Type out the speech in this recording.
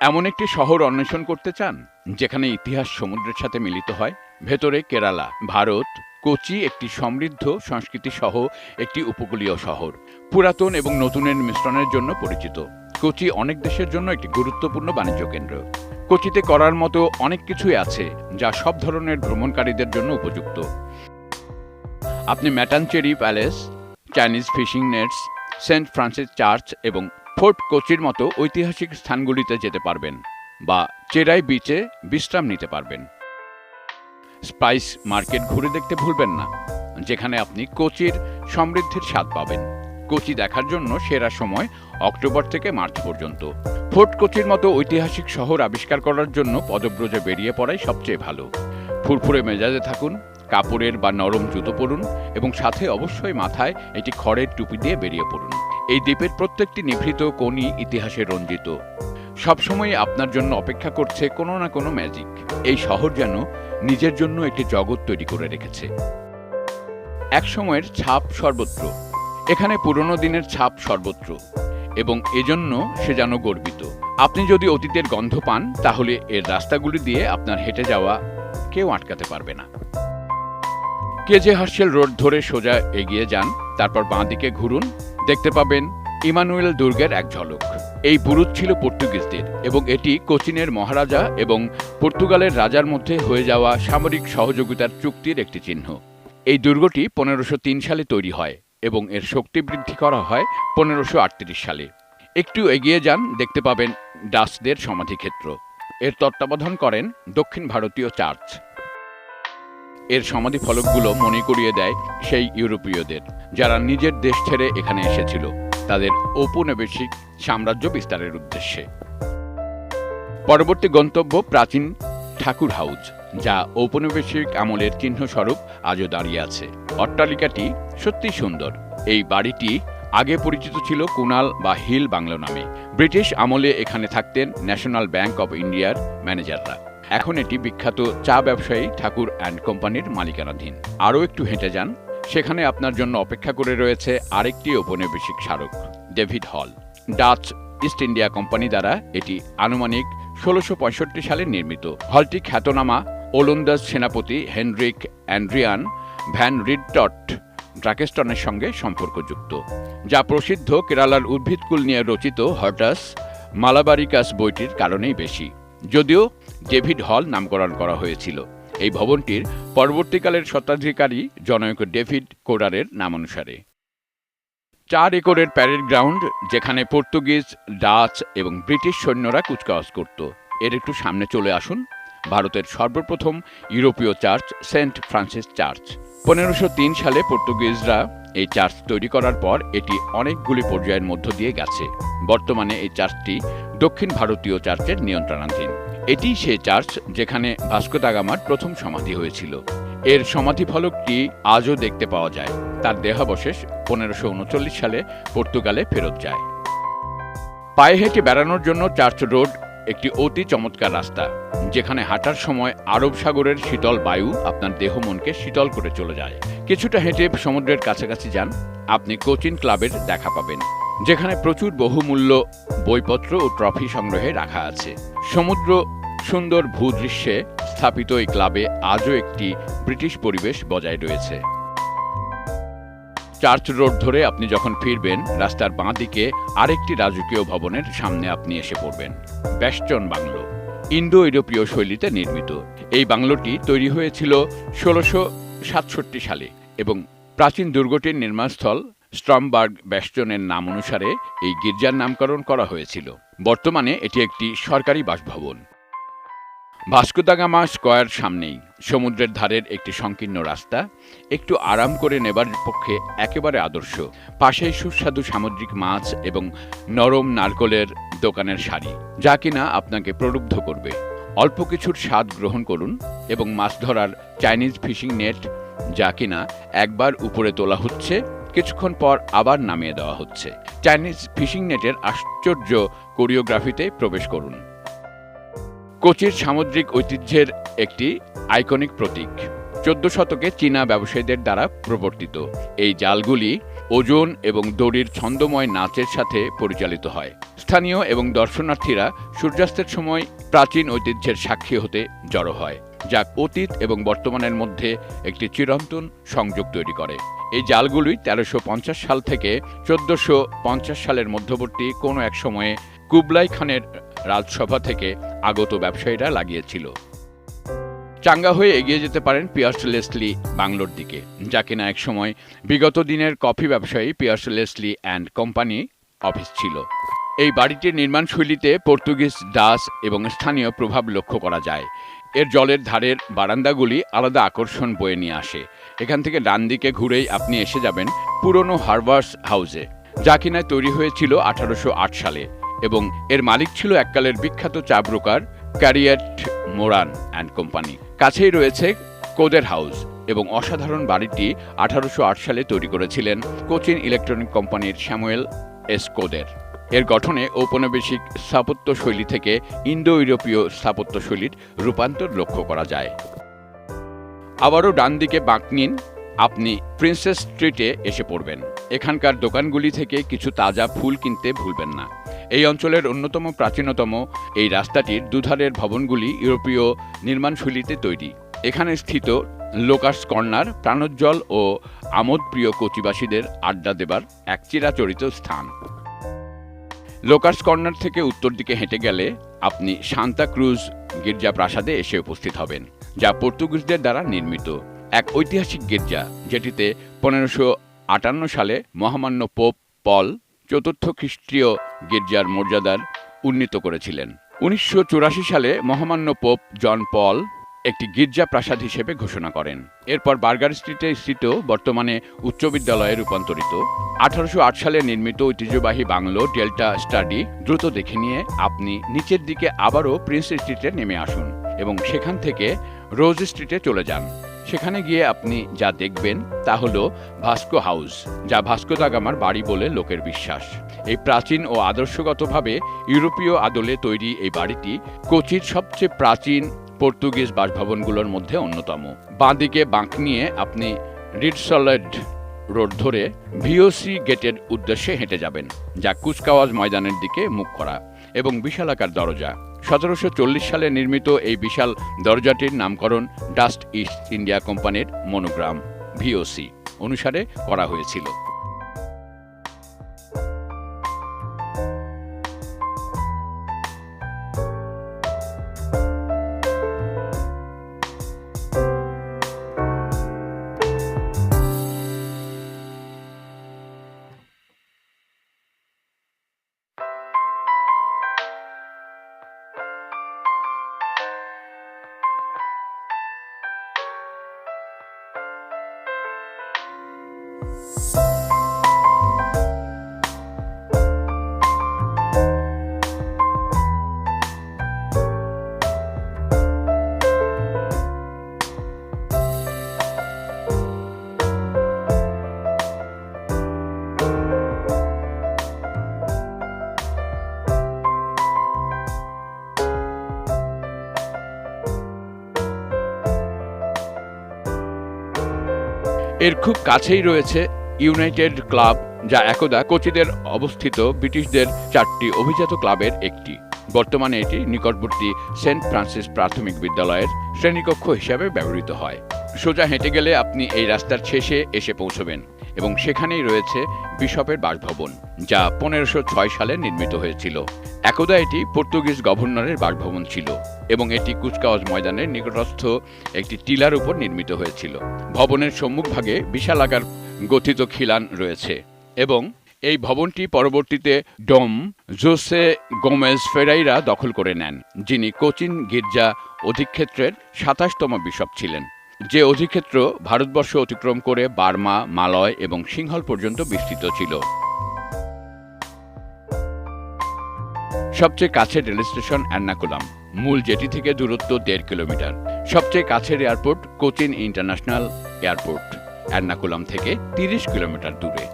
এমন একটি শহর অন্বেষণ করতে চান, যেখানে ইতিহাস সমুদ্রের সাথে মিলিত হয়? ভেতরে কেরালা, ভারত, কোচি একটি সমৃদ্ধ সংস্কৃতি সহ একটি উপকূলীয় শহর। পুরাতন এবং নতুনের মিশ্রণের জন্য পরিচিত। কোচি অনেক দেশের জন্য একটি গুরুত্বপূর্ণ বাণিজ্য কেন্দ্র। কোচিতে করার মতো অনেক কিছুই আছে, যা সব ধরনের ভ্রমণকারীদের জন্য উপযুক্ত। আপনি Mattancherry Palace, Chinese fishing nets, Saint Francis Church এবং ফোর্ট কোচির মতো ঐতিহাসিক স্থানগুলিতে যেতে পারবেন বা চেরাই বিচে বিশ্রাম নিতে পারবেন। স্পাইস মার্কেট ঘুরে দেখতে ভুলবেন না, যেখানে আপনি কোচির সমৃদ্ধির স্বাদ পাবেন। কোচি দেখার জন্য সেরা সময় অক্টোবর থেকে মার্চ পর্যন্ত। ফোর্ট কোচির মতো ঐতিহাসিক শহর আবিষ্কার করার জন্য পদব্রজে বেরিয়ে পড়াই সবচেয়ে ভালো। ফুরফুরে মেজাজে থাকুন কাপড়ের বা নরম জুতো পরুন এবং সাথে অবশ্যই মাথায় একটি খড়ের টুপি দিয়ে বেরিয়ে পড়ুন। এই দ্বীপের প্রত্যেকটি নিভৃত কোণই ইতিহাসে রঞ্জিত। সবসময় আপনার জন্য অপেক্ষা করছে কোনো না কোনো ম্যাজিক এই শহর যেন নিজের জন্য একটি জগৎ তৈরি করে রেখেছে। এক সময়ের ছাপ সর্বত্র, এখানে পুরনো দিনের ছাপ সর্বত্র, এবং এজন্য সে যেন গর্বিত। আপনি যদি অতীতের গন্ধ পান, তাহলে এর রাস্তাগুলি দিয়ে আপনার হেঁটে যাওয়া কেউ আটকাতে পারবে না। কেজে হার্শেল রোড ধরে সোজা এগিয়ে যান, তারপর বাঁদিকে ঘুরুন, দেখতে পাবেন ইমানুয়েল দুর্গের এক ঝলক। এই বুরুজ ছিল পর্তুগিজদের এবং এটি কোচিনের মহারাজা এবং পর্তুগালের রাজার মধ্যে হয়ে যাওয়া সামরিক সহযোগিতার চুক্তির একটি চিহ্ন। এই দুর্গটি পনেরোশো সালে তৈরি হয় এবং এর শক্তি বৃদ্ধি করা হয় পনেরোশো সালে। একটু এগিয়ে যান, দেখতে পাবেন ডাসদের সমাধিক্ষেত্র। এর তত্ত্বাবধান করেন দক্ষিণ ভারতীয় চার্চ। এর সমাধি ফলকগুলো মনে করিয়ে দেয় সেই ইউরোপীয়দের, যারা নিজের দেশ ছেড়ে এখানে এসেছিল, তাদের ঔপনিবেশিক সাম্রাজ্য বিস্তারের উদ্দেশ্যে। পরবর্তী গন্তব্য প্রাচীন ঠাকুর হাউজ, যা ঔপনিবেশিক আমলের চিহ্নস্বরূপ আজও দাঁড়িয়ে আছে। অট্টালিকাটি সত্যি সুন্দর। এই বাড়িটি আগে পরিচিত ছিল কুনাল বা হিল বাংলো নামে। ব্রিটিশ আমলে এখানে থাকতেন ন্যাশনাল ব্যাংক অব ইন্ডিয়ার ম্যানেজাররা। এখন এটি বিখ্যাত চা ব্যবসায়ী ঠাকুর অ্যান্ড কোম্পানির মালিকানাধীন। আরও একটু হেঁটে যান, সেখানে আপনার জন্য অপেক্ষা করে রয়েছে আরেকটি ঔপনিবেশিক স্মারক, ডেভিড হল। ডাচ ইস্ট ইন্ডিয়া কোম্পানি দ্বারা এটি আনুমানিক ষোলোশো সালে নির্মিত। হলটি খ্যাতনামা ওলন্দাজ সেনাপতি হেনরিক অ্যান্ড্রিয়ান ভ্যান রিডটট ড্রাকেস্টনের সঙ্গে সম্পর্কযুক্ত, যা প্রসিদ্ধ কেরালার উদ্ভিদকুল নিয়ে রচিত হর্টাস মালাবারিকাস বইটির কারণেই বেশি। যদিও ডেভিড হল নামকরণ করা হয়েছিল। এই ভবনটির পরবর্তীকালের স্বত্বাধিকারী জনৈক ডেভিড কোরারের নামানুসারে। চার একরের প্যারেড গ্রাউন্ড, যেখানে পর্তুগিজ, ডাচ এবং ব্রিটিশ সৈন্যরা কুচকাওয়াজ করত। এর একটু সামনে চলে আসুন, ভারতের সর্বপ্রথম ইউরোপীয় চার্চ, সেন্ট ফ্রান্সিস চার্চ। পনেরোশো সালে পর্তুগিজরা এই চার্চ তৈরি করার পর এটি অনেকগুলি পর্যায়ের মধ্য দিয়ে গেছে। বর্তমানে এই চার্চটি দক্ষিণ ভারতীয় চার্চের নিয়ন্ত্রণাধীন। এটি সেই চার্চ যেখানে ভাস্কো দা গামার প্রথম সমাধি হয়েছিল। এর সমাধি ফলকটি আজও দেখতে পাওয়া যায়। তার দেহাবশেষ পনেরোশো উনচল্লিশ সালে পর্তুগালে ফেরত যায়। পায়ে হেঁটে বেড়ানোর জন্য চার্চ রোড একটি অতি চমৎকার রাস্তা, যেখানে হাঁটার সময় আরব সাগরের শীতল বায়ু আপনার দেহ মনকে শীতল করে চলে যায়। কিছুটা হেঁটে সমুদ্রের কাছাকাছি যান, আপনি কোচিন ক্লাবের দেখা পাবেন। যেখানে প্রচুর বহুমূল্য বইপত্র ও ট্রফি সংগ্রহে রাখা আছে। সমুদ্র সুন্দর ভূদৃশ্যে স্থাপিত এই ক্লাবে আজও একটি ব্রিটিশ পরিবেশ বজায় রয়েছে। চার্চ রোড ধরে আপনি যখন ফিরবেন, রাস্তার বাঁ দিকে আরেকটি রাজকীয় ভবনের সামনে আপনি এসে পড়বেন ব্যাস্টন বাংলো ইন্দো ইউরোপীয় শৈলীতে নির্মিত। এই বাংলোটি তৈরি হয়েছিল ষোলোশো সাতষট্টি সালে এবং প্রাচীন দুর্গটির নির্মাণস্থল স্ট্রমবার্গ ব্যাস্টনের নাম অনুসারে এই গির্জার নামকরণ করা হয়েছিল। বর্তমানে এটি একটি সরকারি বাসভবন। ভাস্কোদাগামা স্কয়ার সামনেই, সমুদ্রের ধারের একটি সংকীর্ণ রাস্তা, একটু আরাম করে নেবার পক্ষে একেবারে আদর্শ। পাশেই সুস্বাদু সামুদ্রিক মাছ এবং নরম নারকলের দোকানের শাড়ি, যা কিনা আপনাকে প্রলুব্ধ করবে। অল্প কিছুর স্বাদ গ্রহণ করুন এবং মাছ ধরার চাইনিজ ফিশিং নেট, যা কিনা একবার উপরে তোলা হচ্ছে কিছুক্ষণ পর আবার নামিয়ে দেওয়া হচ্ছে। চাইনিজ ফিশিং নেটের আশ্চর্য কোরিওগ্রাফিতে প্রবেশ করুন। কোচির সামুদ্রিক ঐতিহ্যের একটি আইকনিক প্রতীক। চোদ্দ শতকে চীনা ব্যবসায়ীদের দ্বারা প্রবর্তিত। এই জালগুলি ওজন এবং দড়ির ছন্দময় নাচের সাথে পরিচালিত হয়। স্থানীয় এবং দর্শনার্থীরা সূর্যাস্তের সময় প্রাচীন ঐতিহ্যের সাক্ষী হতে জড়ো হয়, যা অতীত এবং বর্তমানের মধ্যে একটি চিরন্তন সংযোগ তৈরি করে। এই জালগুলি তেরোশো সাল থেকে চোদ্দশো সালের মধ্যবর্তী কোনো এক সময়ে কুবলাই খানের রাজসভা থেকে আগত ব্যবসায়ীরা লাগিয়েছিল। চাঙ্গা হয়ে এগিয়ে যেতে পারেন পিয়ার্স লেসলি বাংলোর দিকে, যা কিনা একসময় বিগত দিনের কফি ব্যবসায়ী Peirce Leslie and Company office ছিল। এই বাড়িটির নির্মাণ শৈলীতে পর্তুগিজ ডাস এবং স্থানীয় প্রভাব লক্ষ্য করা যায়। এর জলের ধারের বারান্দাগুলি আলাদা আকর্ষণ বয়ে নিয়ে আসে। এখান থেকে ডান দিকে ঘুরেই আপনি এসে যাবেন পুরনো হারভার্স হাউসে, যা কিনা তৈরি হয়েছিল আঠারোশো আট সালে এবং এর মালিক ছিল এককালের বিখ্যাত চা broker Carritt Moran and Company. কাছেই রয়েছে কোদের হাউস এবং অসাধারণ বাড়িটি আঠারোশো আট সালে তৈরি করেছিলেন কোচিন ইলেকট্রনিক কোম্পানির স্যামুয়েল এস কোদের। এর গঠনে ঔপনিবেশিক স্থাপত্য শৈলী থেকে ইন্দো ইউরোপীয় স্থাপত্য শৈলীর রূপান্তর লক্ষ্য করা যায়। আবারও ডান দিকে বাঁক নিন, আপনি প্রিন্সেস স্ট্রিটে এসে পড়বেন। এখানকার দোকানগুলি থেকে কিছু তাজা ফুল কিনতে ভুলবেন না। এই অঞ্চলের অন্যতম প্রাচীনতম এই রাস্তাটির দুধারের ভবনগুলি ইউরোপীয় নির্মাণশৈলীতে তৈরি। এখানে স্থিত লোকাস কর্নার, প্রাণোজ্জ্বল ও আমোদপ্রিয় কচিবাসীদের আড্ডা দেবার এক চিরাচরিত স্থান। লোকার্স কর্নার থেকে উত্তর দিকে হেঁটে গেলে আপনি সান্তা ক্রুজ গির্জা প্রাসাদে এসে উপস্থিত হবেন, যা পর্তুগিজদের দ্বারা নির্মিত। এক ঐতিহাসিক গির্জা, যেটিতে পনেরোশো আটান্ন সালে মহামান্য পোপ পল চতুর্থ খ্রিস্টীয় গির্জার মর্যাদার উন্নীত করেছিলেন। উনিশশো চুরাশি সালে মহামান্য পোপ জন পল একটি গির্জা প্রাসাদ হিসেবে ঘোষণা করেন। এরপর বার্গার স্ট্রিটে স্থিত বর্তমানে উচ্চ বিদ্যালয়ে রূপান্তরিত। আঠারোশো আট সালে নির্মিত ঐতিহ্যবাহী বাংলো ডেল্টা স্টাডি দ্রুত দেখে নিয়ে আপনি নিচের দিকে আবারও প্রিন্স স্ট্রিটে নেমে আসুন এবং সেখান থেকে রোজ স্ট্রিটে চলে যান। সেখানে গিয়ে আপনি যা দেখবেন তা হলো ভাস্কো হাউস, যা ভাস্কো দাগামার বাড়ি বলে লোকের বিশ্বাস। এই প্রাচীন ও আদর্শগতভাবে ইউরোপীয় আদলে তৈরি এই বাড়িটি কোচির সবচেয়ে প্রাচীন পর্তুগিজ বাসভবনগুলোর মধ্যে অন্যতম। বাঁদিকে বাঁক নিয়ে আপনি রিডসলেড রোড ধরে ভিওসি গেটের উদ্দেশ্যে হেঁটে যাবেন, যা কুচকাওয়াজ ময়দানের দিকে মুখ করা এবং বিশালাকার দরজা। সতেরোশো চল্লিশ সালে নির্মিত এই বিশাল দরজাটির নামকরণ ডাস্ট ইস্ট ইন্ডিয়া কোম্পানির মনোগ্রাম, ভিওসি, অনুসারে করা হয়েছিল। এর খুব কাছেই রয়েছে ইউনাইটেড ক্লাব, যা একদা কোচিদের অবস্থিত ব্রিটিশদের চারটি অভিজাত ক্লাবের একটি। বর্তমানে এটি নিকটবর্তী সেন্ট ফ্রান্সিস প্রাথমিক বিদ্যালয়ের শ্রেণীকক্ষ হিসাবে ব্যবহৃত হয়। সোজা হেঁটে গেলে আপনি এই রাস্তার শেষে এসে পৌঁছবেন। এবং সেখানেই রয়েছে বিশপের বাসভবন, যা পনেরোশো ছয় সালে নির্মিত হয়েছিল। একদা এটি পর্তুগিজ গভর্নরের বাসভবন ছিল এবং এটি কুচকাওয়াজ ময়দানের নিকটস্থ একটি টিলার উপর নির্মিত হয়েছিল। ভবনের সম্মুখভাগে বিশালাকার গঠিত খিলান রয়েছে এবং এই ভবনটি পরবর্তীতে ডোম জোসে গোমেজ ফেরাইরা দখল করে নেন, যিনি কোচিন গির্জা অধিক্ষেত্রের সাতাশতম বিশপ ছিলেন। যে অধিক্ষেত্র ভারতবর্ষ অতিক্রম করে বার্মা, মালয় এবং সিংহল পর্যন্ত বিস্তৃত ছিল। সবচেয়ে কাছের রেল স্টেশন এর্নাকুলাম মূল জেটি থেকে দূরত্ব দেড় কিলোমিটার। সবচেয়ে কাছের airport Cochin international airport Ernakulam থেকে তিরিশ কিলোমিটার দূরে।